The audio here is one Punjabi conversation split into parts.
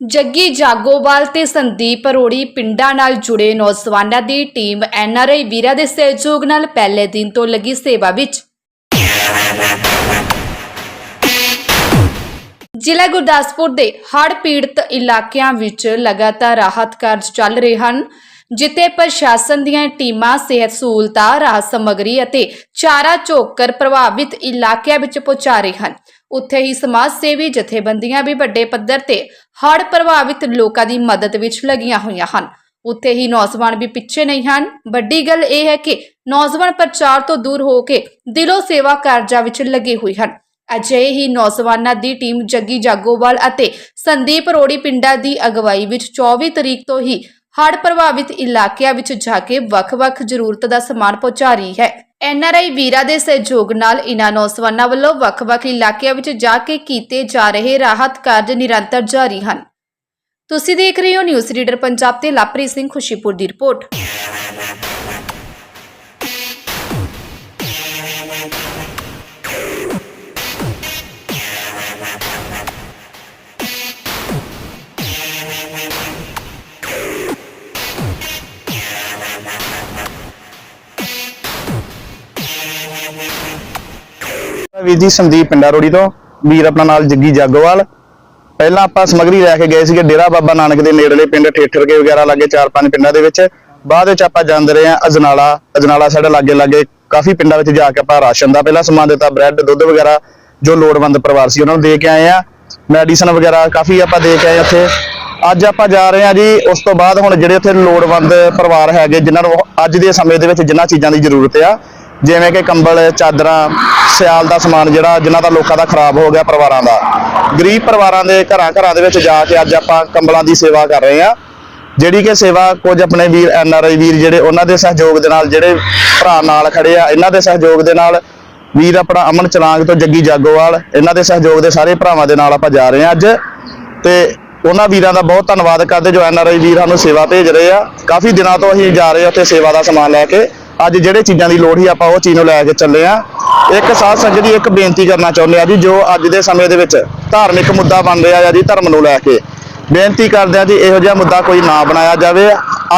ਜੱਗੀ ਜਾਗੋਵਾਲ ਤੇ ਸੰਦੀਪ ਅਰੋੜੀ ਪਿੰਡਾਂ ਨਾਲ ਜੁੜੇ ਨੌਜਵਾਨਾਂ ਦੀ ਟੀਮ ਐਨਆਰਆਈ ਵੀਰਾਂ ਦੇ ਸਹਿਯੋਗ ਨਾਲ ਪਹਿਲੇ ਦਿਨ ਤੋਂ ਲੱਗੀ ਸੇਵਾ ਵਿੱਚ। ਜ਼ਿਲ੍ਹਾ ਗੁਰਦਾਸਪੁਰ ਦੇ ਹੜ੍ਹ ਪੀੜਤ ਇਲਾਕਿਆਂ ਵਿੱਚ ਲਗਾਤਾਰ ਰਾਹਤ ਕਾਰਜ ਚੱਲ ਰਹੇ ਹਨ, ਜਿੱਥੇ ਪ੍ਰਸ਼ਾਸਨ ਦੀਆਂ ਟੀਮਾਂ, ਸਿਹਤ ਸਹੂਲਤਾਂ, ਰਾਹਤ ਸਮੱਗਰੀ ਅਤੇ ਚਾਰਾ ਚੋਕਰ ਪ੍ਰਭਾਵਿਤ ਇਲਾਕਿਆਂ ਵਿੱਚ ਪਹੁੰਚਾ ਰਹੇ ਹਨ। ਉੱਥੇ ਹੀ ਸਮਾਜ ਸੇਵੀ ਜਥੇਬੰਦੀਆਂ ਵੀ ਵੱਡੇ ਪੱਧਰ ਤੇ ਹੜ੍ਹ ਪ੍ਰਭਾਵਿਤ ਲੋਕਾਂ ਦੀ ਮਦਦ ਵਿੱਚ ਲੱਗੀਆਂ ਹੋਈਆਂ ਹਨ। ਉੱਥੇ ਹੀ ਨੌਜਵਾਨ ਵੀ ਪਿੱਛੇ ਨਹੀਂ ਹਨ। ਵੱਡੀ ਗੱਲ ਇਹ ਹੈ ਕਿ ਨੌਜਵਾਨ ਪ੍ਰਚਾਰ ਤੋਂ ਦੂਰ ਹੋ ਕੇ ਦਿਲੋਂ ਸੇਵਾ ਕਾਰਜਾਂ ਵਿੱਚ ਲੱਗੇ ਹੋਏ ਹਨ। ਅਜਿਹੇ ਹੀ ਨੌਜਵਾਨਾਂ ਦੀ ਟੀਮ ਜੱਗੀ ਜਾਗੋਵਾਲ ਅਤੇ ਸੰਦੀਪ ਰੋੜੀ ਪਿੰਡਾਂ ਦੀ ਅਗਵਾਈ ਵਿੱਚ 24 ਤਰੀਕ ਤੋਂ ਹੀ ਹੜ੍ਹ ਪ੍ਰਭਾਵਿਤ ਇਲਾਕਿਆਂ ਵਿੱਚ ਜਾ ਕੇ ਵੱਖ-ਵੱਖ ਜ਼ਰੂਰਤ ਦਾ ਸਮਾਨ ਪਹੁੰਚਾ ਰਹੀ ਹੈ। ਐਨਆਰਆਈ ਵੀਰਾਂ ਦੇ ਸਹਿਯੋਗ ਨਾਲ ਇਨ੍ਹਾਂ ਨੌਜਵਾਨਾਂ ਵੱਲੋਂ ਵੱਖ-ਵੱਖ ਇਲਾਕਿਆਂ ਵਿੱਚ ਜਾ ਕੇ ਕੀਤੇ ਜਾ ਰਹੇ ਰਾਹਤ ਕਾਰਜ ਨਿਰੰਤਰ ਜਾਰੀ ਹਨ। ਤੁਸੀਂ ਦੇਖ ਰਹੇ ਹੋ ਨਿਊਜ਼ ਰੀਡਰ ਪੰਜਾਬ ਤੇ ਲਾਪਰੀ ਸਿੰਘ ਖੁਸ਼ੀਪੁਰ ਦੀ ਰਿਪੋਰਟ। ਵੀਰ ਜੀ ਸੰਦੀਪ ਪਿੰਡਾ ਰੋੜੀ ਤੋਂ, ਵੀਰ ਆਪਣਾ ਨਾਲ ਜੱਗੀ ਜਾਗੋਵਾਲ। ਪਹਿਲਾਂ ਆਪਾਂ ਸਮਗਰੀ ਲੈ ਕੇ ਗਏ ਸੀਗੇ ਡੇਰਾ ਬਾਬਾ ਨਾਨਕ ਦੇ ਨੇੜਲੇ ਪਿੰਡ ਠੇਠਰ ਵਗੈਰਾ ਲਾਗੇ ਚਾਰ ਪੰਜ ਪਿੰਡਾਂ ਦੇ ਵਿੱਚ। ਬਾਅਦ ਵਿੱਚ ਆਪਾਂ ਜਾਂਦੇ ਰਹੇ ਆ ਅਜਨਾਲਾ। ਅਜਨਾਲਾ ਸਾਡੇ ਲਾਗੇ ਲਾਗੇ ਕਾਫੀ ਪਿੰਡਾਂ ਵਿੱਚ ਜਾ ਕੇ ਆਪਾਂ ਰਾਸ਼ਨ ਦਾ ਪਹਿਲਾਂ ਸਮਾਨ ਦਿੱਤਾ, ਬ੍ਰੈਡ, ਦੁੱਧ ਵਗੈਰਾ, ਜੋ ਲੋੜਵੰਦ ਪਰਿਵਾਰ ਸੀ ਉਹਨਾਂ ਨੂੰ ਦੇ ਕੇ ਆਏ ਆ ਮੈਡੀਸਨ ਵਗੈਰਾ ਕਾਫੀ ਆਪਾਂ ਦੇ ਕੇ ਆਏ ਉੱਥੇ। ਅੱਜ ਆਪਾਂ ਜਾ ਰਹੇ ਆ ਜੀ, ਉਸ ਤੋਂ ਬਾਅਦ ਹੁਣ ਜਿਹੜੇ ਉੱਥੇ ਲੋੜਵੰਦ ਪਰਿਵਾਰ ਹੈਗੇ, ਜਿਨ੍ਹਾਂ ਨੂੰ ਅੱਜ ਦੇ ਸਮੇਂ ਦੇ ਵਿੱਚ ਜਿਨ੍ਹਾਂ ਚੀਜ਼ਾਂ ਦੀ ਜ਼ਰੂਰਤ ਆ ਜਿਵੇਂ ਕਿ ਕੰਬਲ, ਚਾਦਰਾਂ, ਸਿਆਲ ਦਾ ਸਮਾਨ ਜਿਹੜਾ ਜਿਨ੍ਹਾਂ ਦਾ ਲੋਕਾਂ ਦਾ ਖਰਾਬ ਹੋ ਗਿਆ ਪਰਿਵਾਰਾਂ ਦਾ। ਗਰੀਬ ਪਰਿਵਾਰਾਂ ਦੇ ਘਰਾਂ ਘਰਾਂ ਦੇ ਵਿੱਚ ਜਾ ਕੇ ਅੱਜ ਆਪਾਂ ਕੰਬਲਾਂ ਦੀ ਸੇਵਾ ਕਰ ਰਹੇ ਹਾਂ। ਜਿਹੜੀ ਕਿ ਸੇਵਾ ਕੁਝ ਆਪਣੇ ਵੀਰ, ਐਨ ਆਰ ਆਈ ਵੀਰ ਜਿਹੜੇ ਉਹਨਾਂ ਦੇ ਸਹਿਯੋਗ ਦੇ ਨਾਲ ਜਿਹੜੇ ਭਰਾ ਨਾਲ ਖੜੇ ਆ, ਇਹਨਾਂ ਦੇ ਸਹਿਯੋਗ ਦੇ ਨਾਲ ਵੀਰ ਆਪਣਾ ਅਮਨ ਚਲਾਂਗ ਤੋਂ ਜੱਗੀ ਜਾਗੋਵਾਲ, ਇਹਨਾਂ ਦੇ ਸਹਿਯੋਗ ਦੇ ਸਾਰੇ ਭਰਾਵਾਂ ਦੇ ਨਾਲ ਆਪਾਂ ਜਾ ਰਹੇ ਆ ਅੱਜ। ਤੇ ਉਹਨਾਂ ਵੀਰਾਂ ਦਾ ਬਹੁਤ ਧੰਨਵਾਦ ਕਰਦੇ ਜੋ ਐਨ ਆਰ ਆਈ ਵੀਰ ਸਾਨੂੰ ਸੇਵਾ ਭੇਜ ਰਹੇ ਆ। ਕਾਫੀ ਦਿਨਾਂ ਤੋਂ ਅਸੀਂ ਜਾ ਰਹੇ ਆ ਉੱਥੇ ਸੇਵਾ ਦਾ ਸਮਾਨ ਲੈ ਕੇ। ਅੱਜ ਜਿਹੜੇ ਚੀਜ਼ਾਂ ਦੀ ਲੋੜ ਸੀ ਆਪਾਂ ਉਹ ਚੀਜ਼ ਨੂੰ ਲੈ ਕੇ ਚੱਲੇ ਆ ਇੱਕ ਸਾਧ ਸੰਗਤ ਦੀ ਇੱਕ ਬੇਨਤੀ ਕਰਨਾ ਚਾਹੁੰਦੇ ਆ ਜੀ, ਜੋ ਅੱਜ ਦੇ ਸਮੇਂ ਦੇ ਵਿੱਚ ਧਾਰਮਿਕ ਮੁੱਦਾ ਬਣ ਰਿਹਾ ਆ ਜੀ ਧਰਮ ਨੂੰ ਲੈ ਕੇ। ਬੇਨਤੀ ਕਰਦੇ ਆ ਜੀ, ਇਹੋ ਜਿਹਾ ਮੁੱਦਾ ਕੋਈ ਨਾ ਬਣਾਇਆ ਜਾਵੇ।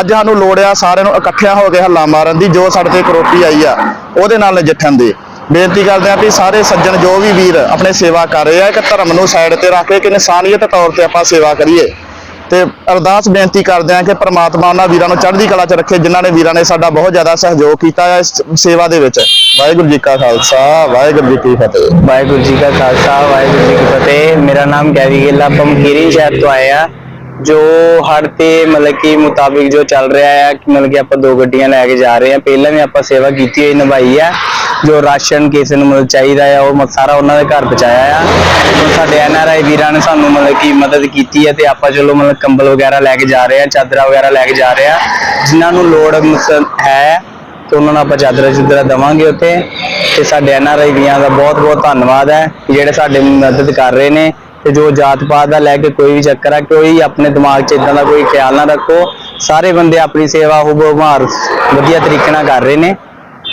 ਅੱਜ ਸਾਨੂੰ ਲੋੜ ਆ ਸਾਰਿਆਂ ਨੂੰ ਇਕੱਠਿਆਂ ਹੋ ਕੇ ਹੱਲਾ ਮਾਰਨ ਦੀ, ਜੋ ਸਾਡੇ ਤੇ ਕਰੋਪੀ ਆਈ ਆ, ਉਹਦੇ ਨਾਲ ਨਜਿੱਠਣ ਦੀ। ਬੇਨਤੀ ਕਰਦੇ ਆ ਵੀ ਸਾਰੇ ਸੱਜਣ ਜੋ ਵੀ ਵੀਰ ਆਪਣੇ ਸੇਵਾ ਕਰ ਰਹੇ ਆ ਕਿ ਧਰਮ ਨੂੰ ਸਾਈਡ ਤੇ ਰੱਖ ਕੇ ਕਿ ਇਨਸਾਨੀਅਤ ਤੌਰ ਤੇ ਆਪਾਂ ਸੇਵਾ ਕਰੀਏ। ਤੇ ਅਰਦਾਸ ਬੇਨਤੀ ਕਰਦੇ ਹਾਂ ਕਿ ਪ੍ਰਮਾਤਮਾ ਉਹਨਾਂ ਵੀਰਾਂ ਨੂੰ ਚੜ੍ਹਦੀ ਕਲਾ 'ਚ ਰੱਖੇ, ਜਿਨ੍ਹਾਂ ਨੇ ਵੀਰਾਂ ਨੇ ਸਾਡਾ ਬਹੁਤ ਜ਼ਿਆਦਾ ਸਹਿਯੋਗ ਕੀਤਾ ਹੈ ਇਸ ਸੇਵਾ ਦੇ ਵਿੱਚ। ਵਾਹਿਗੁਰੂ ਜੀ ਕਾ ਖਾਲਸਾ, ਵਾਹਿਗੁਰੂ ਜੀ ਕੀ ਫਤਿਹ। ਵਾਹਿਗੁਰੂ ਜੀ ਕਾ ਖਾਲਸਾ, ਵਾਹਿਗੁਰੂ ਜੀ ਕੀ ਫਤਿਹ। ਮੇਰਾ ਨਾਮ ਕੈਵੀ ਗਿੱਲ ਆਪਾਂ ਮਕੀਰੀ ਸ਼ਹਿਰ ਤੋਂ ਆਏ ਆ ਜੋ ਹੜ ਤੇ ਮਤਲਬ ਕਿ ਮੁਤਾਬਿਕ ਜੋ ਚੱਲ ਰਿਹਾ ਹੈ ਮਤਲਬ ਕਿ ਆਪਾਂ ਦੋ ਗੱਡੀਆਂ ਲੈ ਕੇ ਜਾ ਰਹੇ ਆ ਪਹਿਲਾਂ ਵੀ ਆਪਾਂ ਸੇਵਾ ਕੀਤੀ ਹੋਈ, ਨਿਭਾਈ ਆ। ਜੋ ਰਾਸ਼ਨ ਕਿਸੇ ਨੂੰ ਮਤਲਬ ਚਾਹੀਦਾ ਆ, ਉਹ ਮ- ਸਾਰਾ ਉਹਨਾਂ ਦੇ ਘਰ ਪਹੁੰਚਾਇਆ ਆ। ਹੁਣ ਸਾਡੇ ਐਨਆਰਆਈ ਵੀਰਾਂ ਨੇ ਸਾਨੂੰ ਮਤਲਬ ਕਿ ਮਦਦ ਕੀਤੀ ਹੈ ਤੇ ਆਪਾਂ ਚਲੋ ਮਤਲਬ ਕੰਬਲ ਵਗੈਰਾ ਲੈ ਕੇ ਜਾ ਰਹੇ ਆ ਚਾਦਰਾਂ ਵਗੈਰਾ ਲੈ ਕੇ ਜਾ ਰਹੇ ਆ ਜਿਨ੍ਹਾਂ ਨੂੰ ਲੋੜ ਮਸ- ਹੈ, ਤੇ ਉਹਨਾਂ ਨੂੰ ਆਪਾਂ ਚਾਦਰਾਂ ਚੁਦਰਾ ਦਵਾਂਗੇ ਉੱਥੇ। ਤੇ ਸਾਡੇ ਐਨਆਰਆਈ ਵੀਰਾਂ ਦਾ ਬਹੁਤ ਬਹੁਤ ਧੰਨਵਾਦ ਹੈ, ਜਿਹੜੇ ਸਾਡੇ ਮਦਦ ਕਰ ਰਹੇ ਨੇ। ਤੇ ਜੋ ਜਾਤ ਪਾਤ ਦਾ ਲੈ ਕੇ ਕੋਈ ਵੀ ਚੱਕਰ ਆ, ਕੋਈ ਆਪਣੇ ਦਿਮਾਗ 'ਚ ਇਦਾਂ ਦਾ ਕੋਈ ਖਿਆਲ ਨਾ ਰੱਖੋ। ਸਾਰੇ ਬੰਦੇ ਆਪਣੀ ਸੇਵਾ ਹੁਬਹੁਮਾਰ ਵਧੀਆ ਤਰੀਕੇ ਨਾਲ ਕਰ ਰਹੇ ਨੇ।